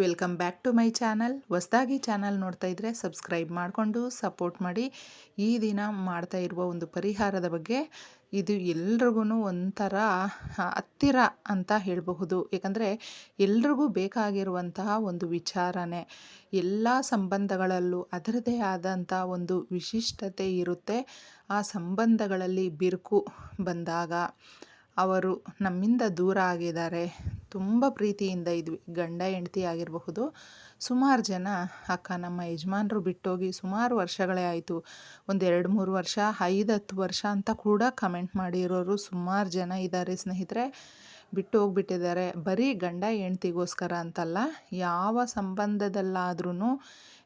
Welcome back to my channel. ಹೊಸದಾಗಿ channel ನೋಡ್ತಾ ಇದ್ದರೆ ಸಬ್ಸ್ಕ್ರೈಬ್ ಮಾಡಿಕೊಂಡು ಸಪೋರ್ಟ್ ಮಾಡಿ. ಈ ದಿನ ಮಾಡ್ತಾ ಇರುವ ಒಂದು ಪರಿಹಾರದ ಬಗ್ಗೆ ಇದು ಎಲ್ರಿಗೂ ಒಂಥರ ಹತ್ತಿರ ಅಂತ ಹೇಳಬಹುದು. ಏಕೆಂದರೆ ಎಲ್ರಿಗೂ ಬೇಕಾಗಿರುವಂತಹ ಒಂದು ವಿಚಾರನೇ. ಎಲ್ಲ ಸಂಬಂಧಗಳಲ್ಲೂ ಅದರದೇ ಆದಂಥ ಒಂದು ವಿಶಿಷ್ಟತೆ ಇರುತ್ತೆ. ಆ ಸಂಬಂಧಗಳಲ್ಲಿ ಬಿರುಕು ಬಂದಾಗ ಅವರು ನಮ್ಮಿಂದ ದೂರ ಆಗಿದ್ದಾರೆ. ತುಂಬ ಪ್ರೀತಿಯಿಂದ ಇದ್ವಿ. ಗಂಡ ಹೆಂಡತಿ ಆಗಿರಬಹುದು. ಸುಮಾರು ಜನ ಅಕ್ಕ, ನಮ್ಮ ಯಜಮಾನರು ಬಿಟ್ಟೋಗಿ ಸುಮಾರು ವರ್ಷಗಳೇ ಆಯಿತು. ಒಂದು ಎರಡು ಮೂರು ವರ್ಷ, ಐದು ಹತ್ತು ವರ್ಷ ಅಂತ ಕೂಡ ಕಮೆಂಟ್ ಮಾಡಿರೋರು ಸುಮಾರು ಜನ ಇದ್ದಾರೆ ಸ್ನೇಹಿತರೆ. ಬಿಟ್ಟು ಹೋಗ್ಬಿಟ್ಟಿದ್ದಾರೆ ಬರೀ ಗಂಡ ಹೆಂಡತಿಗೋಸ್ಕರ ಅಂತಲ್ಲ, ಯಾವ ಸಂಬಂಧದಲ್ಲಾದ್ರೂ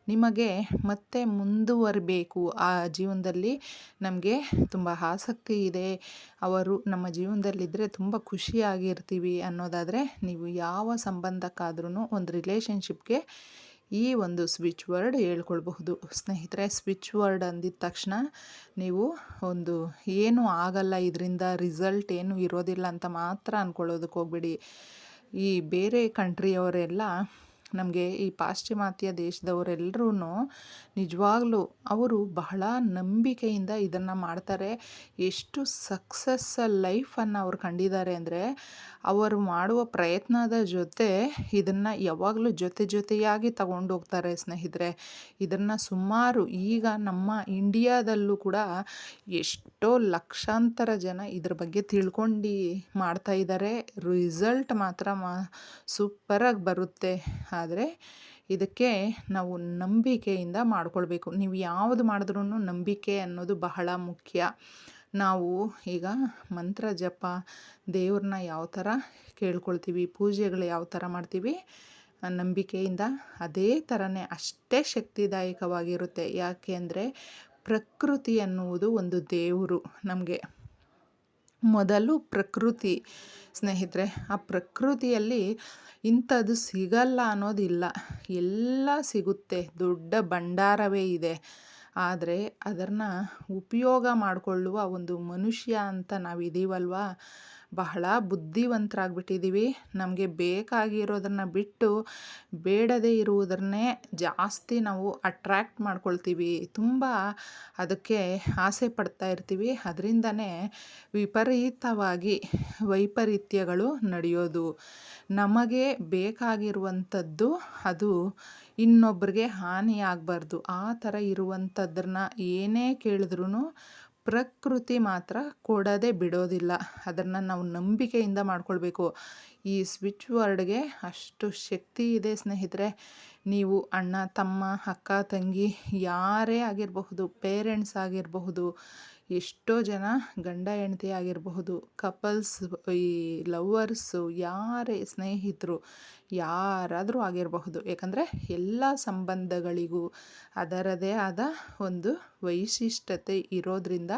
ನಿಮಗೆ ಮತ್ತೆ ಮುಂದುವರಿಬೇಕು. ಆ ಜೀವನದಲ್ಲಿ ನಮಗೆ ತುಂಬ ಆಸಕ್ತಿ ಇದೆ. ಅವರು ನಮ್ಮ ಜೀವನದಲ್ಲಿದ್ದರೆ ತುಂಬ ಖುಷಿಯಾಗಿರ್ತೀವಿ ಅನ್ನೋದಾದರೆ ನೀವು ಯಾವ ಸಂಬಂಧಕ್ಕಾದ್ರೂ ಒಂದು ರಿಲೇಷನ್ಶಿಪ್ಗೆ ಈ ಒಂದು ಸ್ವಿಚ್ ವರ್ಡ್ ಹೇಳ್ಕೊಳ್ಬಹುದು. ಸ್ನೇಹಿತರೆ, ಸ್ವಿಚ್ ವರ್ಡ್ ಅಂದಿದ ತಕ್ಷಣ ನೀವು ಒಂದು ಏನೂ ಆಗಲ್ಲ, ಇದರಿಂದ ರಿಸಲ್ಟ್ ಏನು ಇರೋದಿಲ್ಲ ಅಂತ ಮಾತ್ರ ಅಂದ್ಕೊಳ್ಳೋದಕ್ಕೆ ಹೋಗ್ಬೇಡಿ. ಈ ಬೇರೆ ಕಂಟ್ರಿಯವರೆಲ್ಲ ನಮಗೆ ಈ ಪಾಶ್ಚಿಮಾತ್ಯ ದೇಶದವರೆಲ್ಲರೂ ನಿಜವಾಗ್ಲೂ ಅವರು ಬಹಳ ನಂಬಿಕೆಯಿಂದ ಇದನ್ನು ಮಾಡ್ತಾರೆ. ಎಷ್ಟು ಸಕ್ಸಸ್ ಲೈಫನ್ನು ಅವ್ರು ಕಂಡಿದ್ದಾರೆ ಅಂದರೆ ಅವರು ಮಾಡುವ ಪ್ರಯತ್ನದ ಜೊತೆ ಇದನ್ನು ಯಾವಾಗಲೂ ಜೊತೆ ಜೊತೆಯಾಗಿ ತಗೊಂಡು ಹೋಗ್ತಾರೆ ಸ್ನೇಹಿತರೆ. ಇದನ್ನು ಸುಮಾರು ಈಗ ನಮ್ಮ ಇಂಡಿಯಾದಲ್ಲೂ ಕೂಡ ಎಷ್ಟೋ ಲಕ್ಷಾಂತರ ಜನ ಇದ್ರ ಬಗ್ಗೆ ತಿಳ್ಕೊಂಡು ಮಾಡ್ತಾ ಇದ್ದಾರೆ. ರಿಸಲ್ಟ್ ಮಾತ್ರ ಮಾ ಸೂಪರಾಗಿ ಬರುತ್ತೆ. ಆದರೆ ಇದಕ್ಕೆ ನಾವು ನಂಬಿಕೆಯಿಂದ ಮಾಡ್ಕೊಳ್ಬೇಕು. ನೀವು ಯಾವುದು ಮಾಡಿದ್ರೂ ನಂಬಿಕೆ ಅನ್ನೋದು ಬಹಳ ಮುಖ್ಯ. ನಾವು ಈಗ ಮಂತ್ರ ಜಪ, ದೇವ್ರನ್ನ ಯಾವ ಥರ ಕೇಳ್ಕೊಳ್ತೀವಿ, ಪೂಜೆಗಳು ಯಾವ ಥರ ಮಾಡ್ತೀವಿ, ನಂಬಿಕೆಯಿಂದ ಅದೇ ಥರನೇ ಅಷ್ಟೇ ಶಕ್ತಿದಾಯಕವಾಗಿರುತ್ತೆ. ಯಾಕೆ ಅಂದರೆ ಪ್ರಕೃತಿ ಅನ್ನುವುದು ಒಂದು ದೇವರು ನಮಗೆ. ಮೊದಲು ಪ್ರಕೃತಿ ಸ್ನೇಹಿತರೆ, ಆ ಪ್ರಕೃತಿಯಲ್ಲಿ ಇಂಥದ್ದು ಸಿಗಲ್ಲ ಅನ್ನೋದಿಲ್ಲ. ಎಲ್ಲ ಸಿಗುತ್ತೆ. ದೊಡ್ಡ ಭಂಡಾರವೇ ಇದೆ. ಆದರೆ ಅದನ್ನು ಉಪಯೋಗ ಮಾಡಿಕೊಳ್ಳುವ ಒಂದು ಮನುಷ್ಯ ಅಂತ ನಾವು ಇದ್ದೀವಲ್ವ ಬಹಳ ಬುದ್ಧಿವಂತರಾಗ್ಬಿಟ್ಟಿದ್ದೀವಿ ನಮಗೆ ಬೇಕಾಗಿರೋದನ್ನು ಬಿಟ್ಟು ಬೇಡದೇ ಇರುವುದನ್ನೇ ಜಾಸ್ತಿ ನಾವು ಅಟ್ರ್ಯಾಕ್ಟ್ ಮಾಡ್ಕೊಳ್ತೀವಿ. ತುಂಬ ಅದಕ್ಕೆ ಆಸೆ ಪಡ್ತಾ ಇರ್ತೀವಿ. ಅದರಿಂದನೇ ವಿಪರೀತವಾಗಿ ವೈಪರೀತ್ಯಗಳು ನಡೆಯೋದು. ನಮಗೆ ಬೇಕಾಗಿರುವಂಥದ್ದು ಅದು ಇನ್ನೊಬ್ಬರಿಗೆ ಹಾನಿ ಆಗಬಾರ್ದು ಆ ಥರ ಇರುವಂಥದ್ದನ್ನ ಏನೇ ಕೇಳಿದ್ರೂ ಪ್ರಕೃತಿ ಮಾತ್ರ ಕೊಡದೆ ಬಿಡೋದಿಲ್ಲ. ಅದನ್ನು ನಾವು ನಂಬಿಕೆಯಿಂದ ಮಾಡಿಕೊಳ್ಬೇಕು. ಈ ಸ್ವಿಚ್ ವರ್ಡ್ಗೆ ಅಷ್ಟು ಶಕ್ತಿ ಇದೆ ಸ್ನೇಹಿತರೆ. ನೀವು ಅಣ್ಣ, ತಮ್ಮ, ಅಕ್ಕ, ತಂಗಿ ಯಾರೇ ಆಗಿರಬಹುದು ಪೇರೆಂಟ್ಸ್ ಆಗಿರಬಹುದು, ಎಷ್ಟೋ ಜನ ಗಂಡ, ಹೆಂಡತಿ ಆಗಿರಬಹುದು ಕಪಲ್ಸ್ ಈ ಲವ್ವರ್ಸು ಯಾರೇ ಸ್ನೇಹಿತರು ಯಾರಾದರೂ ಆಗಿರಬಹುದು. ಯಾಕಂದರೆ ಎಲ್ಲ ಸಂಬಂಧಗಳಿಗೂ ಅದರದೇ ಆದ ಒಂದು ವೈಶಿಷ್ಟ್ಯತೆ ಇರೋದರಿಂದ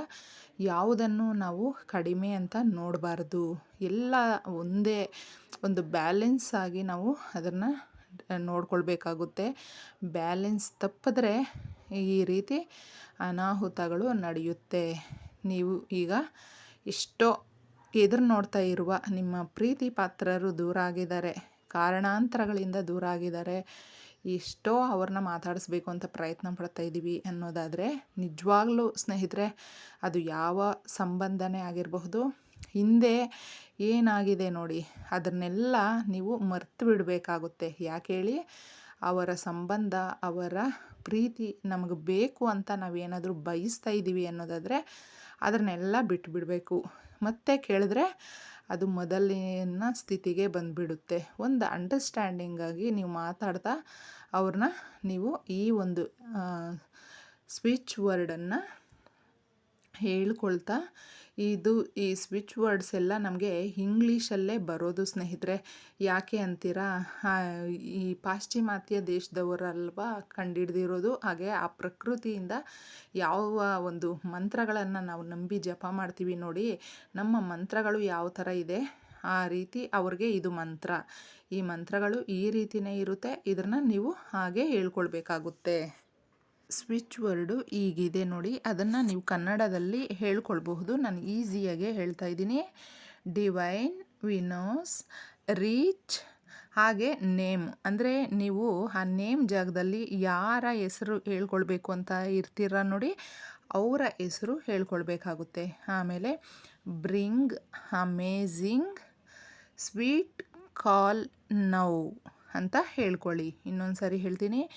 ಯಾವುದನ್ನು ನಾವು ಕಡಿಮೆ ಅಂತ ನೋಡಬಾರ್ದು. ಎಲ್ಲ ಒಂದೇ ಒಂದು ಬ್ಯಾಲೆನ್ಸ್ ಆಗಿ ನಾವು ಅದನ್ನು ನೋಡ್ಕೊಳ್ಬೇಕಾಗುತ್ತೆ. ಬ್ಯಾಲೆನ್ಸ್ ತಪ್ಪಿದ್ರೆ ಈ ರೀತಿ ಅನಾಹುತಗಳು ನಡೆಯುತ್ತೆ. ನೀವು ಈಗ ಎಷ್ಟೋ ಎದುರು ನೋಡ್ತಾ ಇರುವ ನಿಮ್ಮ ಪ್ರೀತಿ ಪಾತ್ರರು ದೂರ ಆಗಿದ್ದಾರೆ ಕಾರಣಾಂತರಗಳಿಂದ ದೂರ ಆಗಿದ್ದಾರೆ ಎಷ್ಟೋ ಅವ್ರನ್ನ ಮಾತಾಡಿಸ್ಬೇಕು ಅಂತ ಪ್ರಯತ್ನ ಪಡ್ತಾ ಇದ್ದೀವಿ ಅನ್ನೋದಾದರೆ ನಿಜವಾಗ್ಲೂ ಸ್ನೇಹಿತರೆ, ಅದು ಯಾವ ಸಂಬಂಧನೇ ಆಗಿರಬಹುದು ಹಿಂದೆ ಏನಾಗಿದೆ ನೋಡಿ, ಅದನ್ನೆಲ್ಲ ನೀವು ಮರ್ತು ಬಿಡಬೇಕಾಗುತ್ತೆ. ಯಾಕೆ ಹೇಳಿ? ಅವರ ಸಂಬಂಧ, ಅವರ ಪ್ರೀತಿ ನಮಗೆ ಬೇಕು ಅಂತ ನಾವೇನಾದರೂ ಬಯಸ್ತಾ ಇದ್ದೀವಿ ಅನ್ನೋದಾದರೆ ಅದನ್ನೆಲ್ಲ ಬಿಟ್ಟುಬಿಡಬೇಕು ಮತ್ತೆ ಕೇಳಿದ್ರೆ ಅದು ಮೊದಲಿನ ಸ್ಥಿತಿಗೆ ಬಂದುಬಿಡುತ್ತೆ. ಒಂದು ಅಂಡರ್ಸ್ಟ್ಯಾಂಡಿಂಗಾಗಿ ನೀವು ಮಾತಾಡ್ತಾ ಅವ್ರನ್ನ ನೀವು ಈ ಒಂದು ಸ್ವಿಚ್ ವರ್ಡನ್ನು ಹೇಳ್ಕೊಳ್ತಾ ಇದು ಈ ಸ್ವಿಚ್ ವರ್ಡ್ಸ್ ಎಲ್ಲ ನಮಗೆ ಇಂಗ್ಲೀಷಲ್ಲೇ ಬರೋದು ಸ್ನೇಹಿತರೆ. ಯಾಕೆ ಅಂತೀರಾ? ಈ ಪಾಶ್ಚಿಮಾತ್ಯ ದೇಶದವರಲ್ವಾ ಕಂಡಿಡ್ದಿರೋದು. ಹಾಗೆ ಆ ಪ್ರಕೃತಿಯಿಂದ ಯಾವ ಒಂದು ಮಂತ್ರಗಳನ್ನು ನಾವು ನಂಬಿ ಜಪ ಮಾಡ್ತೀವಿ ನೋಡಿ, ನಮ್ಮ ಮಂತ್ರಗಳು ಯಾವ ಥರ ಇದೆ? ಆ ರೀತಿ ಅವ್ರಿಗೆ ಇದು ಮಂತ್ರ. ಈ ಮಂತ್ರಗಳು ಈ ರೀತಿಯೇ ಇರುತ್ತೆ. ಇದನ್ನು ನೀವು ಹಾಗೆ ಹೇಳ್ಕೊಳ್ಬೇಕಾಗುತ್ತೆ. ಸ್ವಿಚ್ ವರ್ಡು ಈಗಿದೆ ನೋಡಿ. ಅದನ್ನು ನೀವು ಕನ್ನಡದಲ್ಲಿ ಹೇಳ್ಕೊಳ್ಬಹುದು. ನಾನು ಈಸಿಯಾಗೆ ಹೇಳ್ತಾ ಇದ್ದೀನಿ. ಡಿವೈನ್, ವಿನೋಸ್, ರೀಚ್, ಹಾಗೆ ನೇಮ್. ಅಂದರೆ ನೀವು ಆ ನೇಮ್ ಜಾಗದಲ್ಲಿ ಯಾರ ಹೆಸರು ಹೇಳ್ಕೊಳ್ಬೇಕು ಅಂತ ಇರ್ತೀರ ನೋಡಿ. ಅವರ ಹೆಸರು ಹೇಳ್ಕೊಳ್ಬೇಕಾಗುತ್ತೆ. ಆಮೇಲೆ bring, amazing, sweet call now ಅಂತ ಹೇಳ್ಕೊಳ್ಳಿ. ಇನ್ನೊಂದು ಸಾರಿ ಹೇಳ್ತೀನಿ.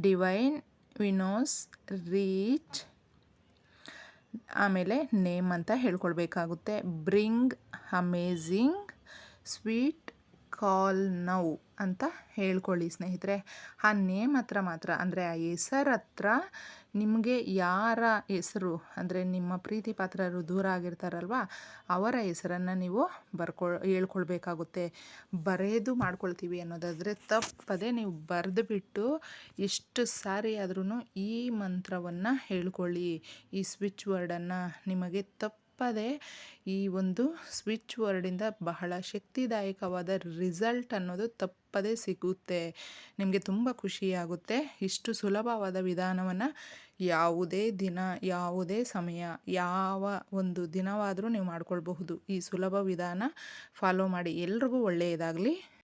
ಡಿವೈನ್ ವಿನೋಸ್ ರೀಚ್ ಆಮೇಲೆ ನೇಮ್ ಅಂತ ಹೇಳ್ಕೊಳ್ಬೇಕಾಗುತ್ತೆ. Bring amazing sweet call now ಅಂತ ಹೇಳ್ಕೊಳ್ಳಿ ಸ್ನೇಹಿತರೆ. ಆ ನೇಮ್ ಹತ್ರ ಮಾತ್ರ, ಅಂದರೆ ಆ ಹೆಸರು ಹತ್ರ ನಿಮಗೆ ಯಾರ ಹೆಸರು, ಅಂದರೆ ನಿಮ್ಮ ಪ್ರೀತಿ ಪಾತ್ರರು ದೂರ ಆಗಿರ್ತಾರಲ್ವ, ಅವರ ಹೆಸರನ್ನು ನೀವು ಬರ್ಕೊ ಹೇಳ್ಕೊಳ್ಬೇಕಾಗುತ್ತೆ. ಬರೆದು ಮಾಡ್ಕೊಳ್ತೀವಿ ಅನ್ನೋದಾದರೆ ತಪ್ಪದೆ ನೀವು ಬರೆದು ಬಿಟ್ಟು ಎಷ್ಟು ಸಾರಿ ಆದ್ರೂ ಈ ಮಂತ್ರವನ್ನು ಹೇಳ್ಕೊಳ್ಳಿ. ಈ ಸ್ವಿಚ್ ವರ್ಡನ್ನು ನಿಮಗೆ ತಪ್ಪದೆ ಈ ಒಂದು ಸ್ವಿಚ್ ವರ್ಡಿಂದ ಬಹಳ ಶಕ್ತಿದಾಯಕವಾದ ರಿಸಲ್ಟ್ ಅನ್ನೋದು ತಪ್ಪದೆ ಸಿಗುತ್ತೆ. ನಿಮಗೆ ತುಂಬ ಖುಷಿಯಾಗುತ್ತೆ ಇಷ್ಟು ಸುಲಭವಾದ ವಿಧಾನವನ್ನು ಯಾವುದೇ ದಿನ, ಯಾವುದೇ ಸಮಯ, ಯಾವ ಒಂದು ದಿನವಾದರೂ ನೀವು ಮಾಡ್ಕೊಳ್ಬಹುದು. ಈ ಸುಲಭ ವಿಧಾನ ಫಾಲೋ ಮಾಡಿ ಎಲ್ರಿಗೂ ಒಳ್ಳೆಯದಾಗಲಿ.